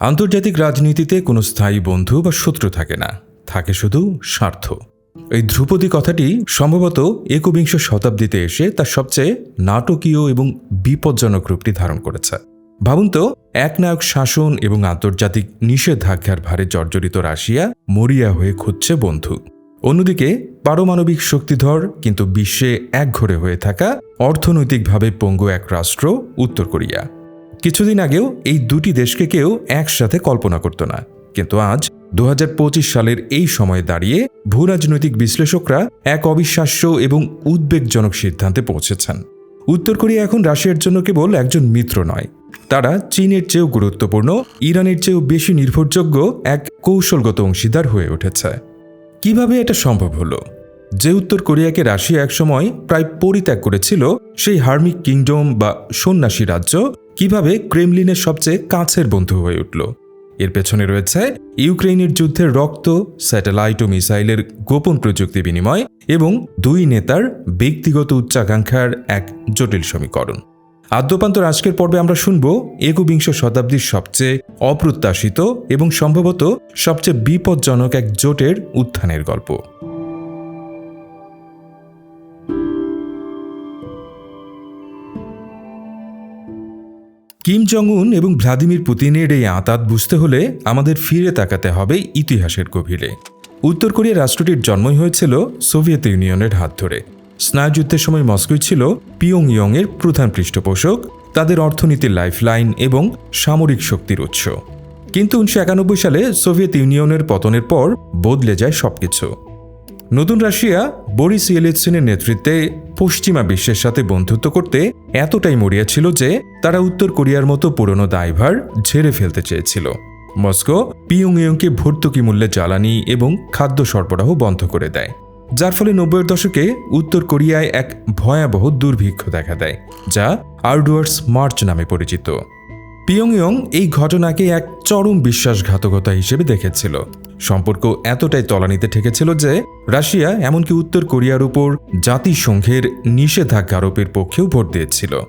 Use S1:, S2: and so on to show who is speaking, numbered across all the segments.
S1: আন্তর্জাতিক রাজনীতিতে কোনো স্থায়ী বন্ধু বা শত্রু থাকে না। থাকে শুধু স্বার্থ। এই ধ্রুপদী কথাটি সম্ভবত একবিংশ শতাব্দীতে এসে তার সবচেয়ে নাটকীয় এবং বিপজ্জনক রূপটি ধারণ করেছে। ভাবুন তো, একনায়ক শাসন এবং আন্তর্জাতিক নিষেধাজ্ঞার ভারে জর্জরিত রাশিয়া মরিয়া হয়ে খুঁজছে বন্ধু। অন্যদিকে, পারমাণবিক শক্তিধর কিন্তু বিশ্বে একঘরে হয়ে থাকা অর্থনৈতিকভাবে পঙ্গু এক রাষ্ট্র, উত্তর কোরিয়া। কিছুদিন আগেও এই দুটি দেশকে কেউ একসাথে কল্পনা করত না। কিন্তু আজ দু হাজার পঁচিশ সালের এই সময়ে দাঁড়িয়ে ভূরাজনৈতিক বিশ্লেষকরা এক অবিশ্বাস্য এবং উদ্বেগজনক সিদ্ধান্তে পৌঁছেছেন। উত্তর কোরিয়া এখন রাশিয়ার জন্য কেবল একজন মিত্র নয়। তারা চীনের চেয়েও গুরুত্বপূর্ণ, ইরানের চেয়েও বেশি নির্ভরযোগ্য এক কৌশলগত অংশীদার হয়ে উঠেছে। কীভাবে এটা সম্ভব হলো? যে উত্তর কোরিয়াকে রাশিয়া একসময় প্রায় পরিত্যাগ করেছিল, সেই হার্মিক কিংডম বা সন্ন্যাসী রাজ্য কীভাবে ক্রেমলিনের সবচেয়ে কাছের বন্ধু হয়ে উঠল? এর পেছনে রয়েছে ইউক্রেনের যুদ্ধের রক্ত, স্যাটেলাইট ও মিসাইলের গোপন প্রযুক্তি বিনিময় এবং দুই নেতার ব্যক্তিগত উচ্চাকাঙ্ক্ষার এক জটিল সমীকরণ। আদ্যপান্তর আজকের পর্বে আমরা শুনব একবিংশ শতাব্দীর সবচেয়ে অপ্রত্যাশিত এবং সম্ভবত সবচেয়ে বিপজ্জনক এক জোটের উত্থানের গল্প। কিম জং উন এবং ভ্লাদিমির পুতিনের এই আঁতাত বুঝতে হলে আমাদের ফিরে তাকাতে হবে ইতিহাসের গভীরে। উত্তর কোরিয়া রাষ্ট্রটির জন্মই হয়েছিল সোভিয়েত ইউনিয়নের হাত ধরে। স্নায়ুযুদ্ধের সময় মস্কোই ছিল পিয়ং ইয়ং এর প্রধান পৃষ্ঠপোষক, তাদের অর্থনীতির লাইফলাইন এবং সামরিক শক্তির উৎস। কিন্তু উনিশশো একানব্বই সালে সোভিয়েত ইউনিয়নের পতনের পর বদলে যায় সবকিছু। নতুন রাশিয়া বরিস ইয়েলিৎসিনের নেতৃত্বে পশ্চিমা বিশ্বের সাথে বন্ধুত্ব করতে এতটাই মরিয়া ছিল যে তারা উত্তর কোরিয়ার মতো পুরনো দায়ভার ঝেড়ে ফেলতে চেয়েছিল। মস্কো পিয়ংইয়ংকে ভর্তুকি মূল্যে জ্বালানি এবং খাদ্য সরবরাহ বন্ধ করে দেয়, যার ফলে নব্বইয়ের দশকে উত্তর কোরিয়ায় এক ভয়াবহ দুর্ভিক্ষ দেখা দেয়, যা আর্ডুয়ার্স মার্চ নামে পরিচিত। পিয়ংইয়ং এই ঘটনাকে এক চরম বিশ্বাসঘাতকতা হিসেবে দেখেছিল। সম্পর্ক এতটাই তলানিতে ঠেকেছিল যে রাশিয়া এমনকি উত্তর কোরিয়ার উপর জাতিসংঘের নিষেধাজ্ঞা আরোপের পক্ষেও ভোট দিয়েছিল।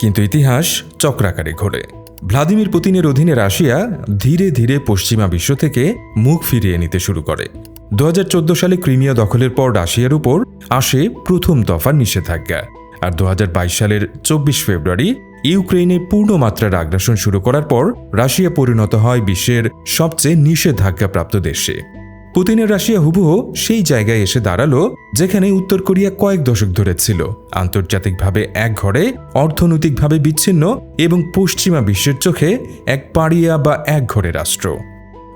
S1: কিন্তু ইতিহাস চক্রাকারে ঘোরে। ভ্লাদিমির পুতিনের অধীনে রাশিয়া ধীরে ধীরে পশ্চিমা বিশ্ব থেকে মুখ ফিরিয়ে নিতে শুরু করে। দু হাজার চোদ্দ সালে ক্রিমিয়া দখলের পর রাশিয়ার উপর আসে প্রথম দফার নিষেধাজ্ঞা। আর দু হাজার বাইশ সালের চব্বিশ ফেব্রুয়ারি ইউক্রেনে পূর্ণমাত্রার আগ্রাসন শুরু করার পর রাশিয়া পরিণত হয় বিশ্বের সবচেয়ে নিষেধাজ্ঞাপ্রাপ্ত দেশে। পুতিনের রাশিয়া হুবহু সেই জায়গায় এসে দাঁড়াল, যেখানে উত্তর কোরিয়া কয়েক দশক ধরে ছিল। আন্তর্জাতিকভাবে এক ঘরে, অর্থনৈতিকভাবে বিচ্ছিন্ন এবং পশ্চিমা বিশ্বের চোখে এক পাড়িয়া বা এক ঘরে রাষ্ট্র।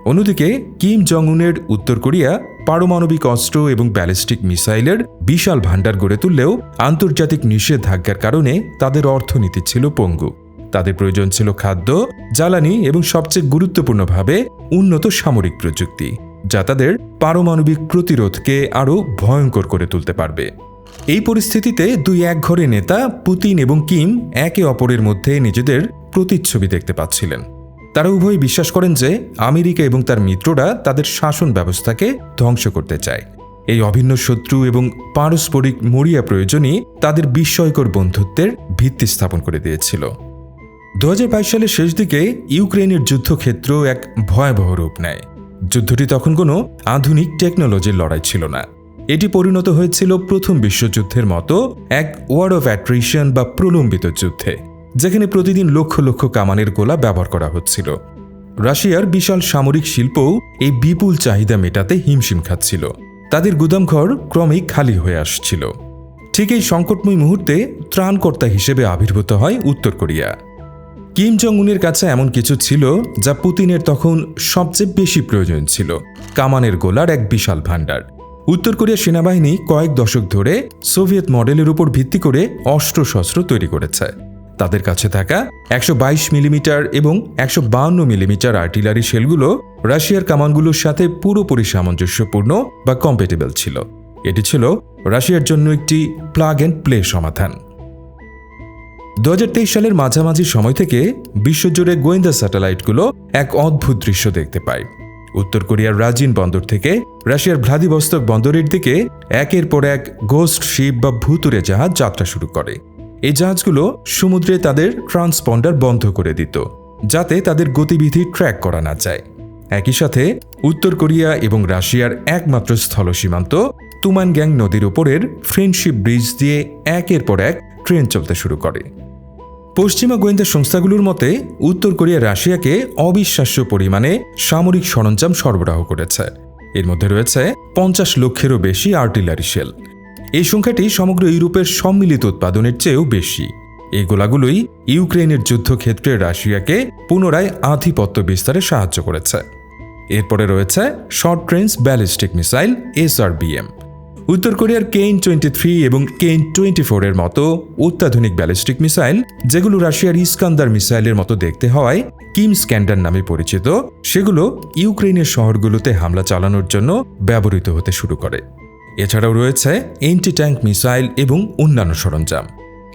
S1: অন্যদিকে কিম জং উনের উত্তর কোরিয়া পারমাণবিক অস্ত্র এবং ব্যালিস্টিক মিসাইলের বিশাল ভাণ্ডার গড়ে তুললেও আন্তর্জাতিক নিষেধাজ্ঞার কারণে তাদের অর্থনীতি ছিল পঙ্গু। তাদের প্রয়োজন ছিল খাদ্য, জ্বালানি এবং সবচেয়ে গুরুত্বপূর্ণভাবে উন্নত সামরিক প্রযুক্তি, যা তাদের পারমাণবিক প্রতিরোধকে আরও ভয়ঙ্কর করে তুলতে পারবে। এই পরিস্থিতিতে দুই একঘরে নেতা, পুতিন এবং কিম একে অপরের মধ্যে নিজেদের প্রতিচ্ছবি দেখতে পাচ্ছিলেন। তারা উভয়ই বিশ্বাস করেন যে আমেরিকা এবং তার মিত্ররা তাদের শাসন ব্যবস্থাকে ধ্বংস করতে চায়। এই অভিন্ন শত্রু এবং পারস্পরিক মরিয়া প্রয়োজনই তাদের বিস্ময়কর বন্ধুত্বের ভিত্তি স্থাপন করে দিয়েছিল। দু হাজার বাইশ সালের শেষ দিকে ইউক্রেনের যুদ্ধক্ষেত্র এক ভয়াবহ রূপ নেয়। যুদ্ধটি তখন কোনো আধুনিক টেকনোলজির লড়াই ছিল না। এটি পরিণত হয়েছিল প্রথম বিশ্বযুদ্ধের মতো এক ওয়ার অফ অ্যাট্রিশন বা প্রলম্বিত যুদ্ধে। যেখানে প্রতিদিন লক্ষ লক্ষ কামানের গোলা ব্যবহার করা হচ্ছিল। রাশিয়ার বিশাল সামরিক শিল্পও এই বিপুল চাহিদা মেটাতে হিমশিম খাচ্ছিল। তাদের গুদামঘর ক্রমেই খালি হয়ে আসছিল। ঠিক এই সংকটময় মুহূর্তে ত্রাণকর্তা হিসেবে আবির্ভূত হয় উত্তর কোরিয়া। কিম জং উনের কাছে এমন কিছু ছিল যা পুতিনের তখন সবচেয়ে বেশি প্রয়োজন ছিল, কামানের গোলার এক বিশাল ভাণ্ডার। উত্তর কোরিয়া সেনাবাহিনী কয়েক দশক ধরে সোভিয়েত মডেলের উপর ভিত্তি করে অস্ত্রশস্ত্র তৈরি করেছে। তাদের কাছে থাকা একশো বাইশ মিলিমিটার এবং একশো মিলিমিটার আর্টিলারি শেলগুলো রাশিয়ার কামানগুলোর সাথে পুরোপুরি সামঞ্জস্যপূর্ণ বা কম্পেটেবল ছিল। এটি ছিল রাশিয়ার জন্য একটি প্লাগ অ্যান্ড প্লে সমাধান। দু হাজার তেইশ সালের মাঝামাঝি সময় থেকে বিশ্বজুড়ে গোয়েন্দা স্যাটেলাইটগুলো এক অদ্ভুত দৃশ্য দেখতে পায়। উত্তর কোরিয়ার রাজিন বন্দর থেকে রাশিয়ার ভ্লাদিবস্তক বন্দরের দিকে একের পর এক গোস্ট শিপ বা ভুতুরে জাহাজ যাত্রা শুরু করে। এই জাহাজগুলো সমুদ্রে তাদের ট্রান্সপন্ডার বন্ধ করে দিত, যাতে তাদের গতিবিধি ট্র্যাক করা না যায়। একই সাথে, উত্তর কোরিয়া এবং রাশিয়ার একমাত্র স্থল সীমান্ত তুমানগ্যাং নদীর উপরের ফ্রেন্ডশিপ ব্রিজ দিয়ে একের পর এক ট্রেন চলতে শুরু করে। পশ্চিমা গোয়েন্দা সংস্থাগুলোর মতে, উত্তর কোরিয়া রাশিয়াকে অবিশ্বাস্য পরিমাণে সামরিক সরঞ্জাম সরবরাহ করেছে। এর মধ্যে রয়েছে পঞ্চাশ লক্ষেরও বেশি আর্টিলারি শেল। এই সংখ্যাটি সমগ্র ইউরোপের সম্মিলিত উৎপাদনের চেয়েও বেশি। এই গোলাগুলোই ইউক্রেনের যুদ্ধক্ষেত্রে রাশিয়াকে পুনরায় আধিপত্য বিস্তারে সাহায্য করেছে। এরপরে রয়েছে short range ballistic missile SRBM. উত্তর কোরিয়ার কেইন টোয়েন্টি থ্রি এবং কেইন টোয়েন্টি ফোরের মতো অত্যাধুনিক ব্যালিস্টিক মিসাইল, যেগুলো রাশিয়ার ইস্কান্দার মিসাইলের মতো দেখতে হওয়ায় কিম স্ক্যান্ডার নামে পরিচিত, সেগুলো ইউক্রেনের শহরগুলোতে হামলা চালানোর জন্য ব্যবহৃত হতে শুরু করে। এছাড়াও রয়েছে এন্টি ট্যাঙ্ক মিসাইল এবং অন্যান্য সরঞ্জাম।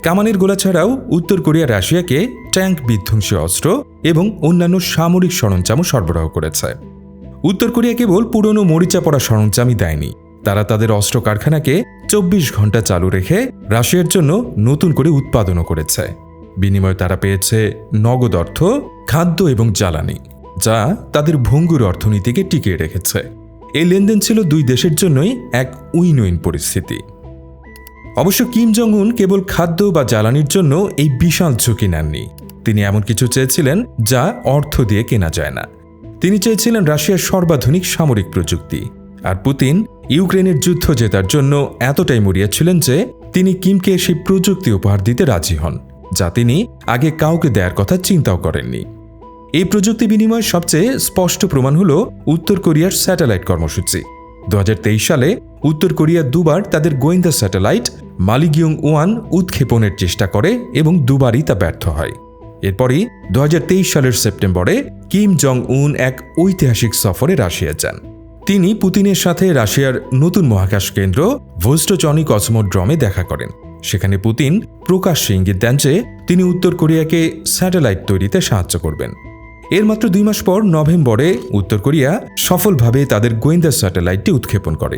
S1: কামানের গোলা ছাড়াও উত্তর কোরিয়া রাশিয়াকে ট্যাঙ্ক বিধ্বংসী অস্ত্র এবং অন্যান্য সামরিক সরঞ্জামও সরবরাহ করেছে। উত্তর কোরিয়া কেবল পুরনো মরিচা পড়া সরঞ্জামই দেয়নি। তারা তাদের অস্ত্র কারখানাকে চব্বিশ ঘণ্টা চালু রেখে রাশিয়ার জন্য নতুন করে উৎপাদনও করেছে। বিনিময়ে তারা পেয়েছে নগদ অর্থ, খাদ্য এবং জ্বালানি, যা তাদের ভঙ্গুর অর্থনীতিকে টিকিয়ে রেখেছে। এই লেনদেন ছিল দুই দেশের জন্যই এক উইন উইন পরিস্থিতি। অবশ্য কিম জং উন কেবল খাদ্য বা জ্বালানির জন্য এই বিশাল ঝুঁকি নেননি। তিনি এমন কিছু চেয়েছিলেন যা অর্থ দিয়ে কেনা যায় না। তিনি চেয়েছিলেন রাশিয়ার সর্বাধুনিক সামরিক প্রযুক্তি। আর পুতিন ইউক্রেনের যুদ্ধ জেতার জন্য এতটাই মরিয়া ছিলেন যে তিনি কিমকে সেই প্রযুক্তি উপহার দিতে রাজি হন, যা তিনি আগে কাউকে দেওয়ার কথা চিন্তাও করেননি। এই প্রযুক্তি বিনিময়ের সবচেয়ে স্পষ্ট প্রমাণ হল উত্তর কোরিয়ার স্যাটেলাইট কর্মসূচি। দু হাজার তেইশ সালে উত্তর কোরিয়া দুবার তাদের গোয়েন্দা স্যাটেলাইট মালিগিয়ং ওয়ান উৎক্ষেপণের চেষ্টা করে এবং দুবারই তা ব্যর্থ হয়। এরপরই দুহাজার তেইশ সালের সেপ্টেম্বরে কিম জং উন এক ঐতিহাসিক সফরে রাশিয়া যান। তিনি পুতিনের সাথে রাশিয়ার নতুন মহাকাশ কেন্দ্র ভোস্টোচনি কসমোড্রমে দেখা করেন। সেখানে পুতিন প্রকাশ্যে ইঙ্গিত দেন যে তিনি উত্তর কোরিয়াকে স্যাটেলাইট তৈরিতে সাহায্য করবেন। এর মাত্র দুই মাস পর নভেম্বরে উত্তর কোরিয়া সফলভাবে তাদের গোয়েন্দা স্যাটেলাইটটি উৎক্ষেপণ করে।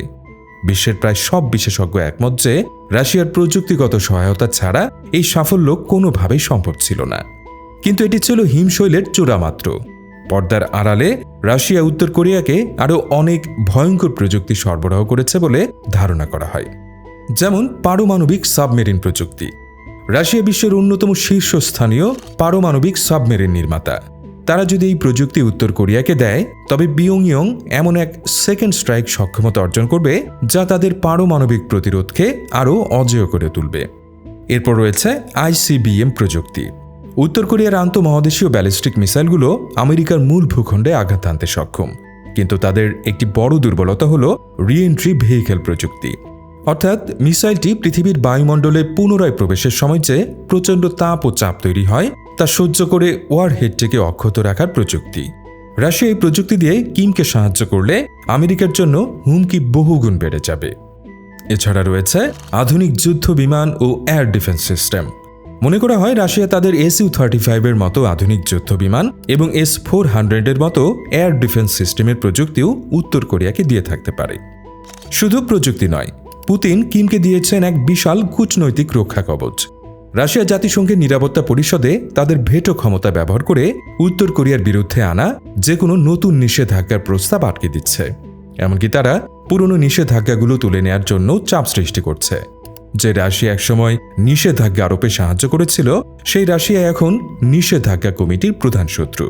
S1: বিশ্বের প্রায় সব বিশেষজ্ঞ একমত যে রাশিয়ার প্রযুক্তিগত সহায়তা ছাড়া এই সাফল্য কোনোভাবেই সম্ভব ছিল না। কিন্তু এটি ছিল হিমশৈলের চূড়া মাত্র। পর্দার আড়ালে রাশিয়া উত্তর কোরিয়াকে আরও অনেক ভয়ঙ্কর প্রযুক্তি সরবরাহ করেছে বলে ধারণা করা হয়। যেমন পারমাণবিক সাবমেরিন প্রযুক্তি। রাশিয়া বিশ্বের অন্যতম শীর্ষস্থানীয় পারমাণবিক সাবমেরিন নির্মাতা। তারা যদি এই প্রযুক্তি উত্তর কোরিয়াকে দেয়, তবে বিয়ংইয়ং এমন এক সেকেন্ড স্ট্রাইক সক্ষমতা অর্জন করবে, যা তাদের পারমাণবিক প্রতিরোধকে আরও অজেয় করে তুলবে। এরপর রয়েছে আইসিবিএম প্রযুক্তি। উত্তর কোরিয়ার আন্তঃমহাদেশীয় ব্যালিস্টিক মিসাইলগুলো আমেরিকার মূল ভূখণ্ডে আঘাত আনতে সক্ষম। কিন্তু তাদের একটি বড় দুর্বলতা হল রিএন্ট্রি ভেহিকেল প্রযুক্তি। অর্থাৎ মিসাইলটি পৃথিবীর বায়ুমণ্ডলে পুনরায় প্রবেশের সময় যে প্রচণ্ড তাপ ও চাপ তৈরি হয় তা সহ্য করে ওয়ার ওয়ারহেডটিকে অক্ষত রাখার প্রযুক্তি। রাশিয়া এই প্রযুক্তি দিয়ে কিমকে সাহায্য করলে আমেরিকার জন্য হুমকি বহুগুণ বেড়ে যাবে। এছাড়া রয়েছে আধুনিক যুদ্ধ বিমান ও এয়ার ডিফেন্স সিস্টেম মনে করা হয় রাশিয়া তাদের এস ইউ থার্টি ফাইভের মতো আধুনিক যুদ্ধ বিমান এবং এস ফোর হান্ড্রেডের মতো এয়ার ডিফেন্স সিস্টেমের প্রযুক্তিও উত্তর কোরিয়াকে দিয়ে থাকতে পারে। শুধু প্রযুক্তি নয়, পুতিন কিমকে দিয়েছেন এক বিশাল কূটনৈতিক রক্ষা কবচ রাশিয়া জাতিসংঘের নিরাপত্তা পরিষদে তাদের ভেটো ক্ষমতা ব্যবহার করে উত্তর কোরিয়ার বিরুদ্ধে আনা যে কোনো নতুন নিষেধাজ্ঞার প্রস্তাব আটকে দিচ্ছে। এমনকি তারা পুরনো নিষেধাজ্ঞাগুলো তুলে নেয়ার জন্য চাপ সৃষ্টি করছে। যে রাশিয়া একসময় নিষেধাজ্ঞা আরোপে সাহায্য করেছিল, সেই রাশিয়া এখন নিষেধাজ্ঞা কমিটির প্রধান শত্রু।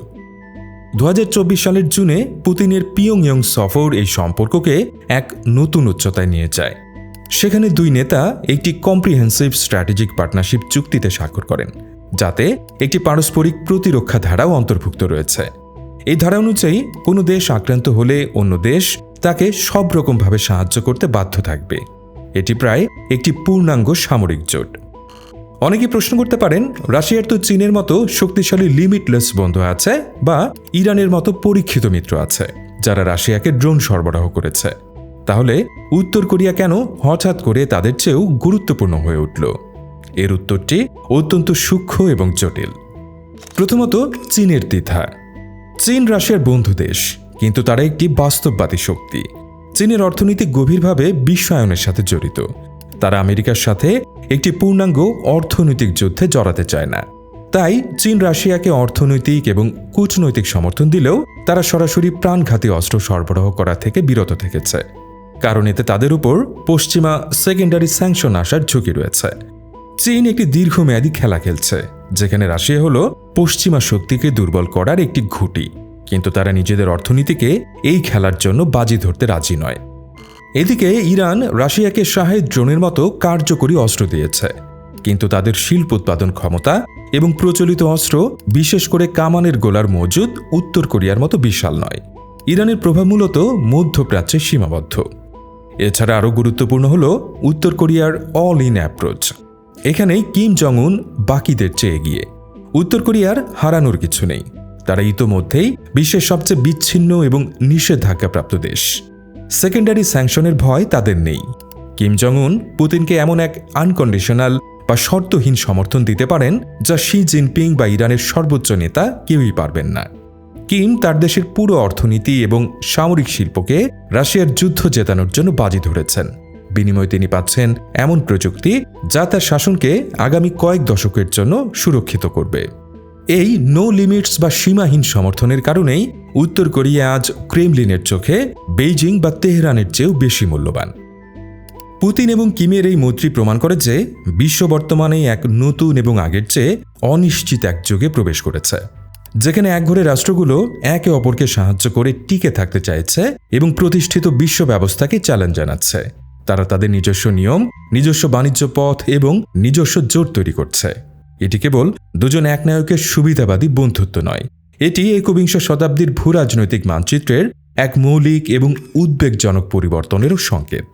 S1: দু হাজার চব্বিশ সালের জুনে পুতিনের পিয়ংইয়ং সফর এই সম্পর্ককে এক নতুন উচ্চতায় নিয়ে যায়। সেখানে দুই নেতা একটি কম্প্রিহেন্সিভ স্ট্র্যাটেজিক পার্টনারশিপ চুক্তিতে স্বাক্ষর করেন, যাতে একটি পারস্পরিক প্রতিরক্ষা ধারাও অন্তর্ভুক্ত রয়েছে। এই ধারা অনুযায়ী, কোনো দেশ আক্রান্ত হলে অন্য দেশ তাকে সব রকমভাবে সাহায্য করতে বাধ্য থাকবে। এটি প্রায় একটি পূর্ণাঙ্গ সামরিক জোট। অনেকে প্রশ্ন করতে পারেন, রাশিয়ার তো চীনের মতো শক্তিশালী লিমিটলেস বন্ধু আছে বা ইরানের মতো পরীক্ষিত মিত্র আছে, যারা রাশিয়াকে ড্রোন সরবরাহ করেছে। তাহলে উত্তর কোরিয়া কেন হঠাৎ করে তাদের চেয়েও গুরুত্বপূর্ণ হয়ে উঠল? এর উত্তরটি অত্যন্ত সূক্ষ্ম এবং জটিল। প্রথমত চীনের দ্বিধা। চীন রাশিয়ার বন্ধু দেশ, কিন্তু তারা একটি বাস্তববাদী শক্তি। চীনের অর্থনীতি গভীরভাবে বিশ্বায়নের সাথে জড়িত। তারা আমেরিকার সাথে একটি পূর্ণাঙ্গ অর্থনৈতিক যুদ্ধে জড়াতে চায় না। তাই চীন রাশিয়াকে অর্থনৈতিক এবং কূটনৈতিক সমর্থন দিলেও তারা সরাসরি প্রাণঘাতী অস্ত্র সরবরাহ করা থেকে বিরত থেকেছে। কারণ এতে তাদের উপর পশ্চিমা সেকেন্ডারি স্যাংশন আসার ঝুঁকি রয়েছে। চীন একটি দীর্ঘমেয়াদী খেলা খেলছে, যেখানে রাশিয়া হল পশ্চিমা শক্তিকে দুর্বল করার একটি ঘুঁটি। কিন্তু তারা নিজেদের অর্থনীতিকে এই খেলার জন্য বাজি ধরতে রাজি নয়। এদিকে ইরান রাশিয়াকে শাহেদ ড্রোনের মতো কার্যকরী অস্ত্র দিয়েছে, কিন্তু তাদের শিল্প উৎপাদন ক্ষমতা এবং প্রচলিত অস্ত্র, বিশেষ করে কামানের গোলার মজুদ, উত্তর কোরিয়ার মতো বিশাল নয়। ইরানের প্রভাব মূলত মধ্যপ্রাচ্যে সীমাবদ্ধ। এছাড়া আরও গুরুত্বপূর্ণ হল উত্তর কোরিয়ার অল ইন অ্যাপ্রোচ। এখানেই কিম জং উন বাকিদের চেয়ে এগিয়ে। উত্তর কোরিয়ার হারানোর কিছু নেই। তারা ইতোমধ্যেই বিশ্বের সবচেয়ে বিচ্ছিন্ন এবং নিষেধাজ্ঞাপ্রাপ্ত দেশ। সেকেন্ডারি স্যাংশনের ভয় তাদের নেই। কিম জং উন পুতিনকে এমন এক আনকন্ডিশনাল বা শর্তহীন সমর্থন দিতে পারেন যা শি জিনপিং বা ইরানের সর্বোচ্চ নেতা কেউই পারবেন না। কিম তার দেশের পুরো অর্থনীতি এবং সামরিক শিল্পকে রাশিয়ার যুদ্ধ জেতানোর জন্য বাজি ধরেছেন। বিনিময়ে তিনি পাচ্ছেন এমন প্রযুক্তি যা তার শাসনকে আগামী কয়েক দশকের জন্য সুরক্ষিত করবে। এই নো লিমিটস বা সীমাহীন সমর্থনের কারণেই উত্তর কোরিয়া আজ ক্রেমলিনের চোখে বেইজিং বা তেহরানের চেয়েও বেশি মূল্যবান। পুতিন এবং কিমের এই মৈত্রী প্রমাণ করে যে বিশ্ব বর্তমানে এক নতুন এবং আগের চেয়ে অনিশ্চিত এক যুগে প্রবেশ করেছে। যেখানে একঘরে রাষ্ট্রগুলো একে অপরকে সাহায্য করে টিকে থাকতে চাইছে এবং প্রতিষ্ঠিত বিশ্ব ব্যবস্থাকে চ্যালেঞ্জ জানাচ্ছে। তারা তাদের নিজস্ব নিয়ম, নিজস্ব বাণিজ্য পথ এবং নিজস্ব জোট তৈরি করছে। এটি কেবল দুজন একনায়কের সুবিধাবাদী বন্ধুত্ব নয়। এটি একবিংশ শতাব্দীর ভূরাজনৈতিক মানচিত্রের এক মৌলিক এবং উদ্বেগজনক পরিবর্তনেরও সংকেত।